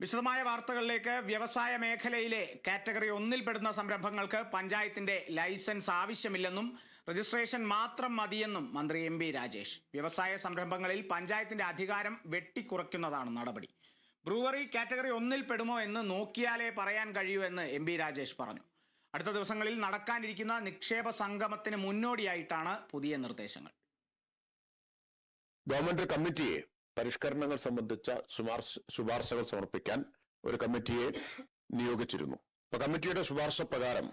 വിശദമായ വാർത്തകളിലേക്ക് വ്യവസായ മേഖലയിലെ കാറ്റഗറി ഒന്നിൽപ്പെടുന്ന സംരംഭങ്ങൾക്ക് പഞ്ചായത്തിന്റെ ലൈസൻസ് ആവശ്യമില്ലെന്നും രജിസ്ട്രേഷൻ മാത്രം മതിയെന്നും മന്ത്രി എം രാജേഷ്. വ്യവസായ സംരംഭങ്ങളിൽ പഞ്ചായത്തിന്റെ അധികാരം വെട്ടിക്കുറയ്ക്കുന്നതാണ് നടപടി. ബ്രൂവറി കാറ്റഗറി ഒന്നിൽ പെടുമോ എന്ന് നോക്കിയാലേ പറയാൻ കഴിയൂ എന്ന് എം രാജേഷ് പറഞ്ഞു. അടുത്ത ദിവസങ്ങളിൽ നടക്കാനിരിക്കുന്ന നിക്ഷേപ സംഗമത്തിന് മുന്നോടിയായിട്ടാണ് പുതിയ നിർദ്ദേശങ്ങൾ. ഗവൺമെന്റ് കമ്മിറ്റിയെ പരിഷ്കരണങ്ങൾ സംബന്ധിച്ച ശുപാർശ ശുപാർശകൾ സമർപ്പിക്കാൻ ഒരു കമ്മിറ്റിയെ നിയോഗിച്ചിരുന്നു. അപ്പൊ കമ്മിറ്റിയുടെ ശുപാർശ പ്രകാരം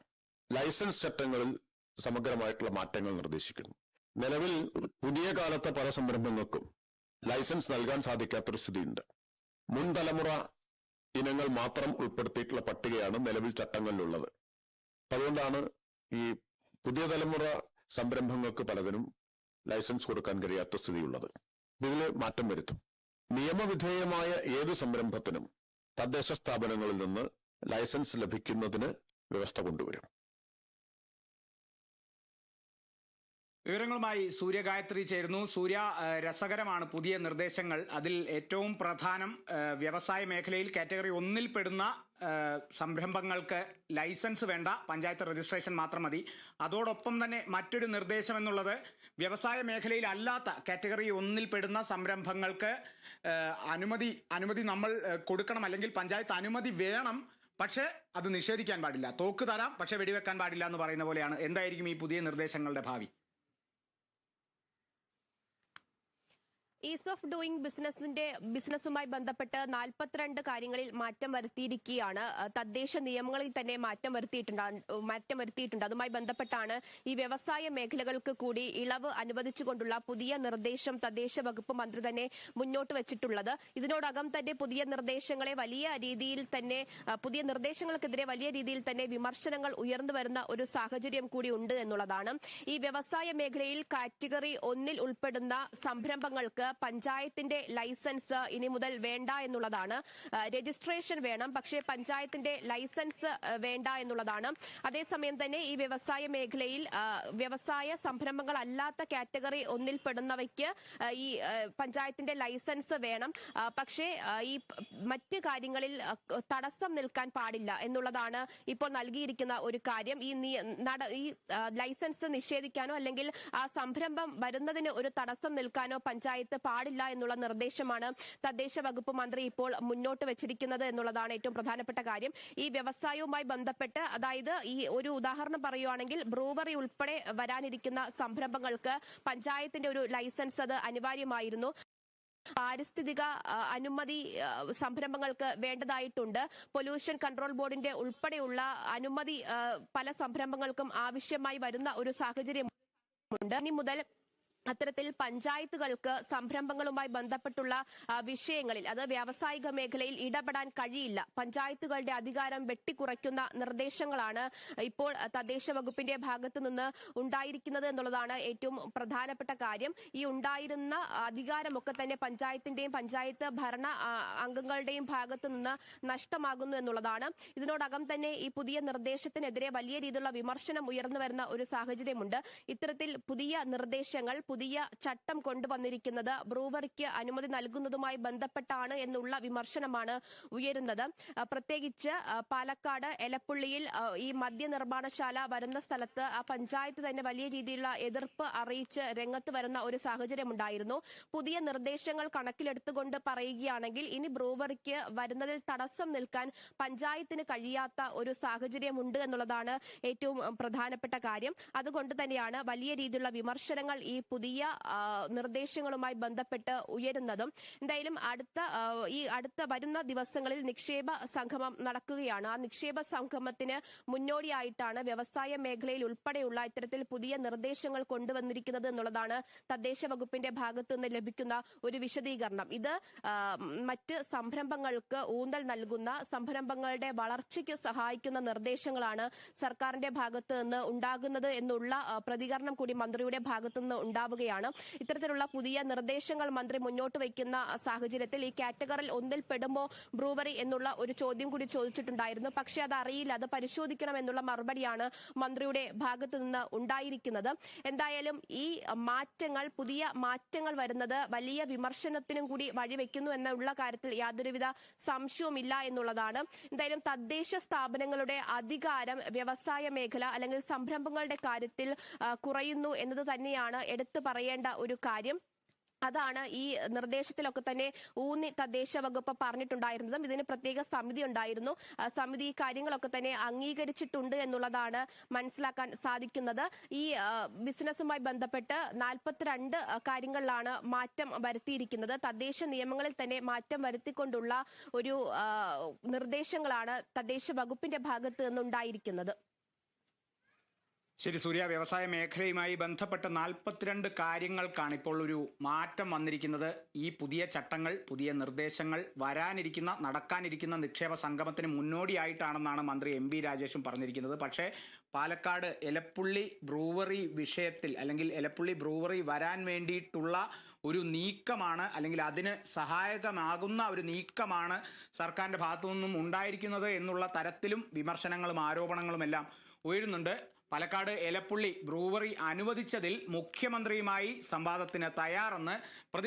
ലൈസൻസ് ചട്ടങ്ങളിൽ സമഗ്രമായിട്ടുള്ള മാറ്റങ്ങൾ നിർദ്ദേശിക്കുന്നു. നിലവിൽ പുതിയ കാലത്തെ പല സംരംഭങ്ങൾക്കും ലൈസൻസ് നൽകാൻ സാധിക്കാത്തൊരു സ്ഥിതിയുണ്ട്. മുൻ തലമുറ ഇനങ്ങൾ മാത്രം ഉൾപ്പെടുത്തിയിട്ടുള്ള പട്ടികയാണ് നിലവിൽ ചട്ടങ്ങളിലുള്ളത്. അതുകൊണ്ടാണ് ഈ പുതിയ തലമുറ സംരംഭങ്ങൾക്ക് പലതിനും ലൈസൻസ് കൊടുക്കാൻ കഴിയാത്ത സ്ഥിതിയുള്ളത്. ഇതിൽ മാറ്റം വരുത്തും. നിയമവിധേയമായ ഏത് സംരംഭത്തിനും തദ്ദേശ സ്ഥാപനങ്ങളിൽ നിന്ന് ലൈസൻസ് ലഭിക്കുന്നതിന് വ്യവസ്ഥ കൊണ്ടുവരും. വിവരങ്ങളുമായി സൂര്യ ഗായത്രി ചേരുന്നു. സൂര്യ രസകരമാണ്. പുതിയ നിർദ്ദേശങ്ങൾ. അതിൽ ഏറ്റവും പ്രധാനം വ്യവസായ മേഖലയിൽ കാറ്റഗറി ഒന്നിൽ പെടുന്ന സംരംഭങ്ങൾക്ക് ലൈസൻസ് വേണ്ട പഞ്ചായത്ത് രജിസ്ട്രേഷൻ മാത്രം മതി. അതോടൊപ്പം തന്നെ മറ്റൊരു നിർദ്ദേശം എന്നുള്ളത് വ്യവസായ മേഖലയിൽ അല്ലാത്ത കാറ്റഗറി ഒന്നിൽ പെടുന്ന സംരംഭങ്ങൾക്ക് അനുമതി അനുമതി നമ്മൾ കൊടുക്കണം. അല്ലെങ്കിൽ പഞ്ചായത്ത് അനുമതി വേണം. പക്ഷേ അത് നിഷേധിക്കാൻ പാടില്ല. തോക്ക് തരാം പക്ഷേ വെടിവെക്കാൻ പാടില്ല എന്ന് പറയുന്ന പോലെയാണ്. എന്തായിരിക്കും ഈ പുതിയ നിർദ്ദേശങ്ങളുടെ ഭാവി? ഈസ് ഓഫ് ഡൂയിങ് ബിസിനസിന്റെ ബിസിനസ്സുമായി ബന്ധപ്പെട്ട് നാൽപ്പത്തിരണ്ട് കാര്യങ്ങളിൽ മാറ്റം വരുത്തിയിരിക്കുകയാണ്. തദ്ദേശ നിയമങ്ങളിൽ തന്നെ മാറ്റം വരുത്തിയിട്ടുണ്ട്. മാറ്റം വരുത്തിയിട്ടുണ്ട്. അതുമായി ബന്ധപ്പെട്ടാണ് ഈ വ്യവസായ മേഖലകൾക്ക് കൂടി ഇളവ് അനുവദിച്ചുകൊണ്ടുള്ള പുതിയ നിർദ്ദേശം തദ്ദേശ വകുപ്പ് മന്ത്രി തന്നെ മുന്നോട്ട് വെച്ചിട്ടുള്ളത്. ഇതിനോടകം തന്നെ പുതിയ നിർദ്ദേശങ്ങളെ വലിയ രീതിയിൽ തന്നെ പുതിയ നിർദ്ദേശങ്ങൾക്കെതിരെ വലിയ രീതിയിൽ തന്നെ വിമർശനങ്ങൾ ഉയർന്നു വരുന്ന ഒരു സാഹചര്യം കൂടി ഉണ്ട് എന്നുള്ളതാണ്. ഈ വ്യവസായ മേഖലയിൽ കാറ്റഗറി ഒന്നിൽ ഉൾപ്പെടുന്ന സംരംഭങ്ങൾക്ക് പഞ്ചായത്തിന്റെ ലൈസൻസ് ഇനി മുതൽ വേണ്ട എന്നുള്ളതാണ്. രജിസ്ട്രേഷൻ വേണം പക്ഷേ പഞ്ചായത്തിന്റെ ലൈസൻസ് വേണ്ട എന്നുള്ളതാണ്. അതേസമയം തന്നെ ഈ വ്യവസായ മേഖലയിൽ വ്യവസായ സംരംഭങ്ങൾ അല്ലാത്ത കാറ്റഗറി ഒന്നിൽപ്പെടുന്നവയ്ക്ക് ഈ പഞ്ചായത്തിന്റെ ലൈസൻസ് വേണം. പക്ഷേ ഈ മറ്റ് കാര്യങ്ങളിൽ തടസ്സം നിൽക്കാൻ പാടില്ല എന്നുള്ളതാണ് ഇപ്പോൾ നൽകിയിരിക്കുന്ന ഒരു കാര്യം. ഈ ഈ ലൈസൻസ് നിഷേധിക്കാനോ അല്ലെങ്കിൽ ആ സംരംഭം വരുന്നതിന് ഒരു തടസ്സം നിൽക്കാനോ പഞ്ചായത്ത് പാടില്ല എന്നുള്ള നിർദ്ദേശമാണ് തദ്ദേശ വകുപ്പ് മന്ത്രി ഇപ്പോൾ മുന്നോട്ട് വെച്ചിരിക്കുന്നത് എന്നുള്ളതാണ് ഏറ്റവും പ്രധാനപ്പെട്ട കാര്യം. ഈ വ്യവസായവുമായി ബന്ധപ്പെട്ട് അതായത് ഈ ഒരു ഉദാഹരണം പറയുവാണെങ്കിൽ ബ്രൂവറി ഉൾപ്പെടെ വരാനിരിക്കുന്ന സംരംഭങ്ങൾക്ക് പഞ്ചായത്തിന്റെ ഒരു ലൈസൻസ് അത് അനിവാര്യമായിരുന്നു. പാരിസ്ഥിതിക അനുമതി സംരംഭങ്ങൾക്ക് വേണ്ടതായിട്ടുണ്ട്. പൊല്യൂഷൻ കൺട്രോൾ ബോർഡിന്റെ ഉൾപ്പെടെയുള്ള അനുമതി പല സംരംഭങ്ങൾക്കും ആവശ്യമായി വരുന്ന ഒരു സാഹചര്യം ഉണ്ട് ഇനി മുതൽ അത്തരത്തിൽ പഞ്ചായത്തുകൾക്ക് സംരംഭങ്ങളുമായി ബന്ധപ്പെട്ടുള്ള വിഷയങ്ങളിൽ അത് വ്യാവസായിക മേഖലയിൽ ഇടപെടാൻ കഴിയില്ല. പഞ്ചായത്തുകളുടെ അധികാരം വെട്ടിക്കുറയ്ക്കുന്ന നിർദ്ദേശങ്ങളാണ് ഇപ്പോൾ തദ്ദേശ വകുപ്പിന്റെ ഭാഗത്തു നിന്ന് ഉണ്ടായിരിക്കുന്നത് എന്നുള്ളതാണ് ഏറ്റവും പ്രധാനപ്പെട്ട കാര്യം. ഈ ഉണ്ടായിരുന്ന അധികാരമൊക്കെ തന്നെ പഞ്ചായത്തിന്റെയും പഞ്ചായത്ത് ഭരണ അംഗങ്ങളുടെയും ഭാഗത്തു നിന്ന് നഷ്ടമാകുന്നു എന്നുള്ളതാണ്. ഇതിനോടകം തന്നെ ഈ പുതിയ നിർദ്ദേശത്തിനെതിരെ വലിയ രീതിയിലുള്ള വിമർശനം ഉയർന്നു വരുന്ന ഒരു സാഹചര്യമുണ്ട്. ഇത്തരത്തിൽ പുതിയ നിർദ്ദേശങ്ങൾ പുതിയ ചട്ടം കൊണ്ടുവന്നിരിക്കുന്നത് ബ്രൂവറിക്ക് അനുമതി നൽകുന്നതുമായി ബന്ധപ്പെട്ടാണ് എന്നുള്ള വിമർശനമാണ് ഉയരുന്നത്. പ്രത്യേകിച്ച് പാലക്കാട് എലപ്പുള്ളിയിൽ ഈ മദ്യനിർമ്മാണശാല വരുന്ന സ്ഥലത്ത് ആ പഞ്ചായത്ത് തന്നെ വലിയ രീതിയിലുള്ള എതിർപ്പ് അറിയിച്ച് രംഗത്ത് വരുന്ന ഒരു സാഹചര്യമുണ്ടായിരുന്നു. പുതിയ നിർദ്ദേശങ്ങൾ കണക്കിലെടുത്തുകൊണ്ട് പറയുകയാണെങ്കിൽ ഇനി ബ്രൂവറിക്ക് വരുന്നതിൽ തടസ്സം നിൽക്കാൻ പഞ്ചായത്തിന് കഴിയാത്ത ഒരു സാഹചര്യമുണ്ട് എന്നുള്ളതാണ് ഏറ്റവും പ്രധാനപ്പെട്ട കാര്യം. അതുകൊണ്ട് തന്നെയാണ് വലിയ രീതിയിലുള്ള വിമർശനങ്ങൾ ഈ പുതിയ ആ, നിർദ്ദേശങ്ങളുമായി ബന്ധപ്പെട്ട് ഉയരുന്നതും എന്തായാലും അടുത്ത ഈ അടുത്ത വരുന്ന ദിവസങ്ങളിൽ നിക്ഷേപ സംഗമം നടക്കുകയാണ്. ആ നിക്ഷേപ സംഗമത്തിന് മുന്നോടിയായിട്ടാണ് വ്യവസായ മേഖലയിൽ ഉൾപ്പെടെയുള്ള ഇത്തരത്തിൽ പുതിയ നിർദ്ദേശങ്ങൾ കൊണ്ടുവന്നിരിക്കുന്നത് എന്നുള്ളതാണ് തദ്ദേശ വകുപ്പിന്റെ ഭാഗത്തു നിന്ന് ലഭിക്കുന്ന ഒരു വിശദീകരണം. ഇത് മറ്റ് സംരംഭങ്ങൾക്ക് ഊന്നൽ നൽകുന്ന സംരംഭങ്ങളുടെ വളർച്ചയ്ക്ക് സഹായിക്കുന്ന നിർദ്ദേശങ്ങളാണ് സർക്കാരിന്റെ ഭാഗത്ത് നിന്ന് ഉണ്ടാകുന്നത് എന്നുള്ള പ്രതികരണം കൂടി മന്ത്രിയുടെ ഭാഗത്തുനിന്ന് നിന്ന് ഉണ്ടാവുന്നു ഉണ്ടാവുകയാണ്. ഇത്തരത്തിലുള്ള പുതിയ നിർദ്ദേശങ്ങൾ മന്ത്രി മുന്നോട്ട് വയ്ക്കുന്ന സാഹചര്യത്തിൽ ഈ കാറ്റഗറിയിൽ ഒന്നിൽ പെടുമോ ബ്രൂവറി എന്നുള്ള ഒരു ചോദ്യം കൂടി ചോദിച്ചിട്ടുണ്ടായിരുന്നു. പക്ഷെ അത് അറിയില്ല അത് പരിശോധിക്കണം എന്നുള്ള മറുപടിയാണ് മന്ത്രിയുടെ ഭാഗത്തു നിന്ന് ഉണ്ടായിരിക്കുന്നത്. എന്തായാലും ഈ മാറ്റങ്ങൾ പുതിയ മാറ്റങ്ങൾ വരുന്നത് വലിയ വിമർശനത്തിനും കൂടി വഴിവെക്കുന്നു എന്നുള്ള കാര്യത്തിൽ യാതൊരുവിധ സംശയവുമില്ല എന്നുള്ളതാണ്. എന്തായാലും തദ്ദേശ സ്ഥാപനങ്ങളുടെ അധികാരം വ്യവസായ മേഖല അല്ലെങ്കിൽ സംരംഭങ്ങളുടെ കാര്യത്തിൽ കുറയുന്നു എന്നത് തന്നെയാണ് എടുത്തു പറയേണ്ട ഒരു കാര്യം. അതാണ് ഈ നിർദ്ദേശത്തിലൊക്കെ തന്നെ ഊന്നി തദ്ദേശ വകുപ്പ് പറഞ്ഞിട്ടുണ്ടായിരുന്നതും. ഇതിന് പ്രത്യേക സമിതി ഉണ്ടായിരുന്നു. സമിതി കാര്യങ്ങളൊക്കെ തന്നെ അംഗീകരിച്ചിട്ടുണ്ട് എന്നുള്ളതാണ് മനസ്സിലാക്കാൻ സാധിക്കുന്നത്. ഈ ബിസിനസ്സുമായി ബന്ധപ്പെട്ട് നാൽപ്പത്തിരണ്ട് കാര്യങ്ങളിലാണ് മാറ്റം വരുത്തിയിരിക്കുന്നത്. തദ്ദേശ നിയമങ്ങളിൽ തന്നെ മാറ്റം വരുത്തിക്കൊണ്ടുള്ള ഒരു നിർദ്ദേശങ്ങളാണ് തദ്ദേശ വകുപ്പിന്റെ ഭാഗത്ത് നിന്നുണ്ടായിരിക്കുന്നത്. ശരി സൂര്യ വ്യവസായ മേഖലയുമായി ബന്ധപ്പെട്ട നാൽപ്പത്തിരണ്ട് കാര്യങ്ങൾക്കാണ് ഇപ്പോൾ ഒരു മാറ്റം വന്നിരിക്കുന്നത്. ഈ പുതിയ ചട്ടങ്ങൾ പുതിയ നിർദ്ദേശങ്ങൾ വരാനിരിക്കുന്ന നടക്കാനിരിക്കുന്ന നിക്ഷേപ സംഗമത്തിന് മുന്നോടിയായിട്ടാണെന്നാണ് മന്ത്രി എം ബി രാജേഷും പറഞ്ഞിരിക്കുന്നത്. പക്ഷേ പാലക്കാട് എലപ്പുള്ളി ബ്രൂവറി വിഷയത്തിൽ അല്ലെങ്കിൽ എലപ്പുള്ളി ബ്രൂവറി വരാൻ വേണ്ടിയിട്ടുള്ള ഒരു നീക്കമാണ് അല്ലെങ്കിൽ അതിന് സഹായകമാകുന്ന ഒരു നീക്കമാണ് സർക്കാരിന്റെ ഭാഗത്തു നിന്നും ഉണ്ടായിരിക്കുന്നത് എന്നുള്ള തരത്തിലും വിമർശനങ്ങളും ആരോപണങ്ങളും എല്ലാം ഉയരുന്നുണ്ട്. പാലക്കാട് എലപ്പുള്ളി ബ്രൂവറി അനുവദിച്ചതിൽ മുഖ്യമന്ത്രിയുമായി സംവാദത്തിന് തയ്യാറെന്ന് പ്രതി